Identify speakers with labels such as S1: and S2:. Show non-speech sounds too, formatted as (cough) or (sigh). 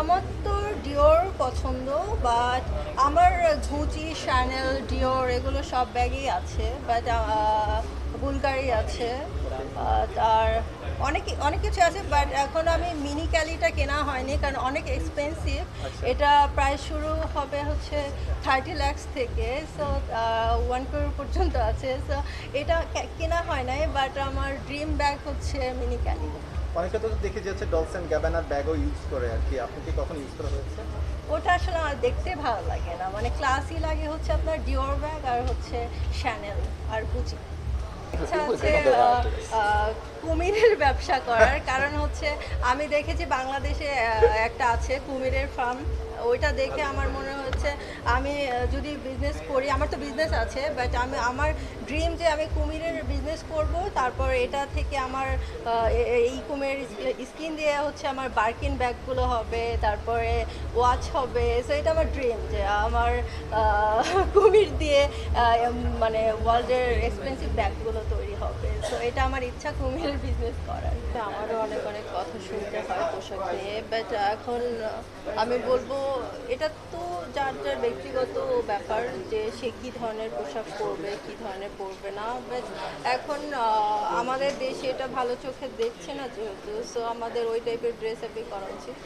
S1: আমার তো ডিওর পছন্দ বাট আমার ঘুচি শ্যানেল ডিওর এগুলো সব ব্যাগেই আছে বাট বুলগারি আছে আর অনেক অনেক কিছু আছে বাট এখন আমি মিনি ক্যালিটা কেনা হয়নি কারণ অনেক এক্সপেন্সিভ এটা প্রায় শুরু হবে হচ্ছে থার্টি ল্যাক্স থেকে সো ওয়ান ক্রোর পর্যন্ত আছে। সো এটা কেনা হয় নাই বাট আমার ড্রিম ব্যাগ হচ্ছে মিনি ক্যালি।
S2: অনেকে তো দেখে যাচ্ছে ডলস অ্যান্ড গ্যাবানার ব্যাগও ইউজ করে আর কি। আপনি কি কখন ইউজ করা হয়েছে?
S1: ওটা আসলে আমার দেখতে ভালো লাগে না। মানে ক্লাসই লাগে হচ্ছে আপনার ডিওর ব্যাগ আর হচ্ছে শ্যানেল আর গুচি আহ, আহ, কুমিরের ব্যবসা করার কারণ হচ্ছে আমি দেখেছি বাংলাদেশে একটা আছে কুমিরের ফার্ম ওইটা দেখে আমার মনে হচ্ছে আমি যদি বিজনেস করি, আমার তো বিজনেস আছে বাট আমি, আমার ড্রিম যে আমি কুমিরের বিজনেস করব, তারপর এটা থেকে আমার এই কুমিরের স্কিন দিয়ে হচ্ছে আমার বার্কিন ব্যাগগুলো হবে, তারপরে ওয়াচ হবে সো এটা আমার ড্রিম যে আমার (laughs) কুমির দিয়ে মানে ওয়ার্ল্ডের এক্সপেন্সিভ ব্যাগগুলো তৈরি হবে সো এটা আমার ইচ্ছা কুমিরের বিজনেস করার। আমারও অনেক অনেক কথা শুনতে হয় পোশাক নিয়ে বাট এখন আমি বলব এটা তো যার যার ব্যক্তিগত ব্যাপার যে সে কী ধরনের পোশাক পরবে, কী ধরনের পরবে না এখন আমাদের দেশে এটা ভালো চোখে দেখছে না যেহেতু সো আমাদের ওই টাইপের ড্রেস আপই করা উচিত